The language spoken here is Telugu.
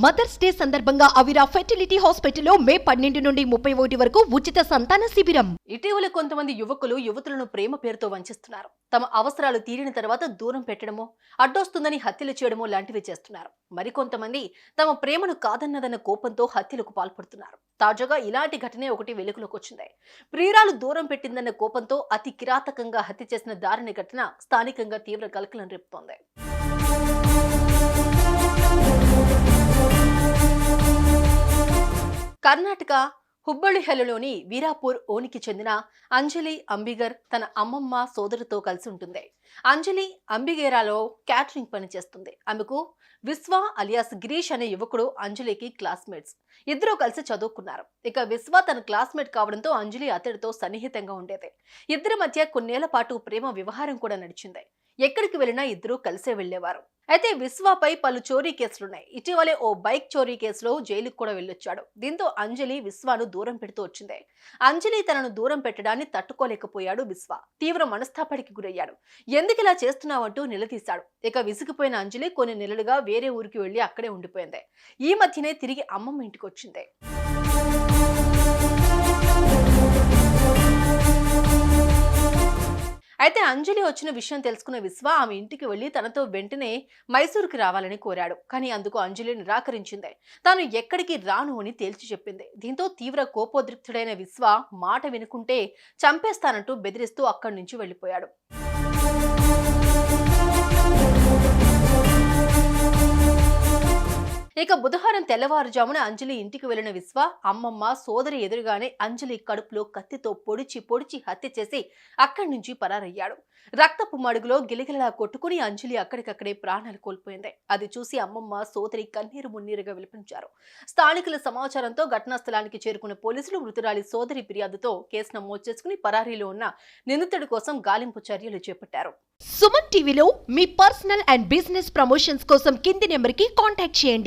మదర్స్ డే సందర్భంగా అవిరా ఫెర్టిలిటీ హాస్పిటల్లో మే పన్నెండు నుండి ముప్పై ఒకటి వరకు ఉచిత సంతాన శిబిరం. ఇటీవల కొంతమంది యువకులు యువతులను ప్రేమ పేరుతో వంచిస్తున్నారు. తమ అవసరాలు తీరిన తర్వాత దూరం పెట్టడమో అడ్డొస్తుందని హత్యలు చేయడమో లాంటివి చేస్తున్నారు. మరికొంతమంది తమ ప్రేమను కాదన్నదన్న కోపంతో హత్యలకు పాల్పడుతున్నారు. తాజాగా ఇలాంటి ఘటనే ఒకటి వెలుగులోకి వచ్చింది. ప్రియురాలు దూరం పెట్టిందన్న కోపంతో అతి కిరాతకంగా హత్య చేసిన దారుణ ఘటన స్థానికంగా తీవ్ర కలకలం రేపుతోంది. కర్ణాటక హుబ్బళిహెలలోని వీరాపూర్ ఓనికి చెందిన అంజలి అంబిగర్ తన అమ్మమ్మ సోదరుతో కలిసి ఉంటుంది. అంజలి అంబిగేరాలో క్యాటరింగ్ పని చేస్తుంది. ఆమెకు విశ్వ అలియాస్ గిరీష్ అనే యువకుడు అంజలికి క్లాస్మేట్స్. ఇద్దరూ కలిసి చదువుకున్నారు. ఇక విశ్వ తన క్లాస్మేట్ కావడంతో అంజలి అతడితో సన్నిహితంగా ఉండేది. ఇద్దరి మధ్య కొన్నేళ్ళ పాటు ప్రేమ వ్యవహారం కూడా నడిచింది. ఎక్కడికి వెళ్ళినా ఇద్దరూ కలిసే వెళ్ళేవారు అయితే విశ్వపై పలు చోరీ కేసులున్నాయి. ఇటీవలే ఓ బైక్ చోరీ కేసులో జైలుకు కూడా వెళ్ళొచ్చాడు. దీంతో అంజలి విశ్వాను దూరం పెడుతూ వచ్చింది. అంజలి తనను దూరం పెట్టడాన్ని తట్టుకోలేకపోయాడు విశ్వ. తీవ్ర మనస్తాపానికి గురయ్యాడు. ఎందుకు ఇలా చేస్తున్నావంటూ నిలదీశాడు. ఇక విసిగిపోయిన అంజలి కొన్ని నెలలుగా వేరే ఊరికి వెళ్ళి అక్కడే ఉండిపోయింది. ఈ మధ్యనే తిరిగి అమ్మమ్మ ఇంటికి వచ్చింది. అంజలి వచ్చిన విషయం తెలుసుకున్న విశ్వ ఆమె ఇంటికి వెళ్ళి తనతో వెంటనే మైసూరుకి రావాలని కోరాడు. కానీ అందుకు అంజలి నిరాకరించింది. తాను ఎక్కడికి రాను అని తేల్చి చెప్పింది. దీంతో తీవ్ర కోపోద్రిక్తుడైన విశ్వ మాట వినుకుంటే చంపేస్తానంటూ బెదిరిస్తూ అక్కడి నుంచి వెళ్ళిపోయాడు ఇక బుధవారం తెల్లవారుజామున అంజలి ఇంటికి వెళ్ళిన విశ్వ అమ్మమ్మ సోదరి ఎదురుగానే అంజలి కడుపులో కత్తితో పొడిచి పొడిచి హత్య చేసి అక్కడి నుంచి పరారయ్యాడు. రక్తపు మడుగులో గిలిగిలలా కొట్టుకుని అంజలి అక్కడికక్కడే ప్రాణాలు కోల్పోయింది. అది చూసి అమ్మమ్మ సోదరి కన్నీరు మున్నీరుగా విలపించారు. స్థానికుల సమాచారంతో ఘటనా స్థలానికి చేరుకున్న పోలీసులు మృతురాలి సోదరి ఫిర్యాదుతో కేసు నమోదు చేసుకుని పరారీలో ఉన్న నిందితుడి కోసం గాలింపు చర్యలు చేపట్టారు. సుమన్ టీవీలో మీ పర్సనల్ అండ్ బిజినెస్ ప్రమోషన్స్ కోసం కింది నెంబర్కి కాంటాక్ట్ చేయండి.